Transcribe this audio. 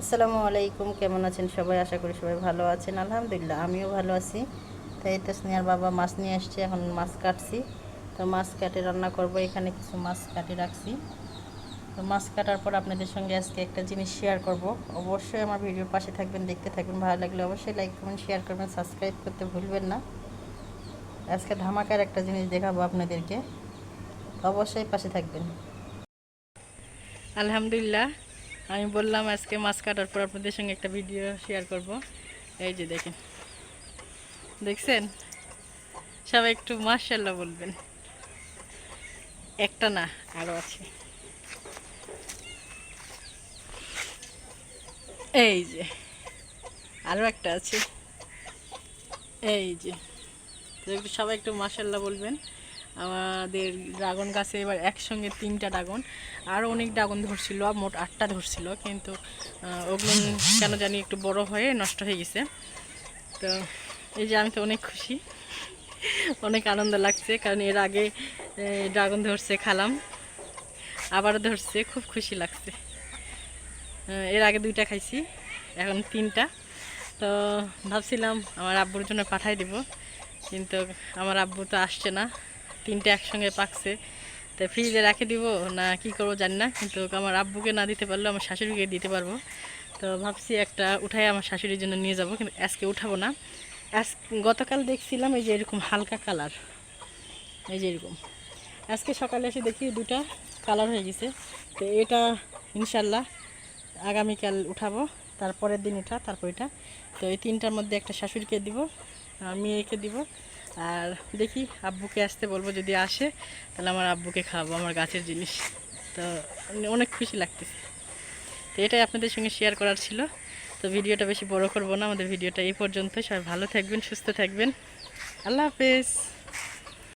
আসসালামু আলাইকুম, কেমন আছেন সবাই? আশা করি সবাই ভালো আছেন। আলহামদুলিল্লাহ, আমিও ভালো আছি। তাই তো স্নেহার বাবা মাছ নিয়ে আসছে, এখন মাছ কাটছি। তো মাছ কাটে রান্না করব, এখানে কিছু মাছ কাটে রাখছি। তো মাছ কাটার পর আপনাদের সঙ্গে আজকে একটা জিনিস শেয়ার করব। অবশ্যই আমার ভিডিওর পাশে থাকবেন, দেখতে থাকবেন। ভালো লাগলে অবশ্যই লাইক করবেন শেয়ার করবেন সাবস্ক্রাইব করতে ভুলবেন না। আজকে ধামাকার একটা জিনিস দেখাবো আপনাদেরকে। অবশ্যই পাশে থাকবেন। আলহামদুলিল্লাহ আমি বললাম আজকে মাছ কাটার পর আপনাদের সঙ্গে একটা ভিডিও শেয়ার করব। এই যে দেখেন। দেখছেন? সবাই একটু মার্শাল্লাহ বলবেন। একটা না আরও আছে। এই যে আরও একটা আছে। এই যে একটু সবাই একটু মার্শাল্লাহ বলবেন। আমাদের ড্রাগন গাছে এবার একসঙ্গে তিনটা ড্রাগন আরও অনেক ড্রাগন ধরছিল, মোট আটটা ধরছিল, কিন্তু ওগুলো কেন জানি একটু বড় হয়ে নষ্ট হয়ে গেছে। তো এই যে আমি তো অনেক খুশি, অনেক আনন্দ লাগছে, কারণ এর আগে ড্রাগন ধরছে, খালাম, আবারও ধরছে, খুব খুশি লাগছে। এর আগে দুইটা খাইছি, এখন তিনটা। তো ভাবছিলাম আমার আব্বুর জন্য পাঠাই দিব, কিন্তু আমার আব্বু তো আসছে না। তিনটে একসঙ্গে পাকছে। তো ফ্রিজে রেখে দিব, না কি করব জানি না, কিন্তু আমার আব্বুকে না দিতে পারলেও আমার শাশুড়িকে দিতে পারব। তো ভাবছি একটা উঠাই আমার শাশুড়ির জন্য নিয়ে যাব, কিন্তু আজকে উঠাবো না। আজ গতকাল দেখছিলাম এই যে এরকম হালকা কালার, এই যে এরকম। আজকে সকালে এসে দেখি দুটা কালার হয়ে গেছে। তো এটা ইনশাল্লাহ আগামীকাল উঠাবো তারপরের দিন উঠা, তারপর এটা। তো এই তিনটার মধ্যে একটা শাশুড়িকে দিব মেয়েকে দিব। আর দেখি আব্বুকে আসতে বলব যদি আসে, তাহলে আমার আব্বুকে খাওয়াবো, আমার গাছের জিনিস। তো অনেক খুশি লাগতেছে। তো এটাই আপনাদের সঙ্গে শেয়ার করার ছিল। তো ভিডিওটা বেশি বড় করব না, আমাদের ভিডিওটা এই পর্যন্ত সবাই ভালো থাকবেন, সুস্থ থাকবেন। আল্লাহ হাফেজ।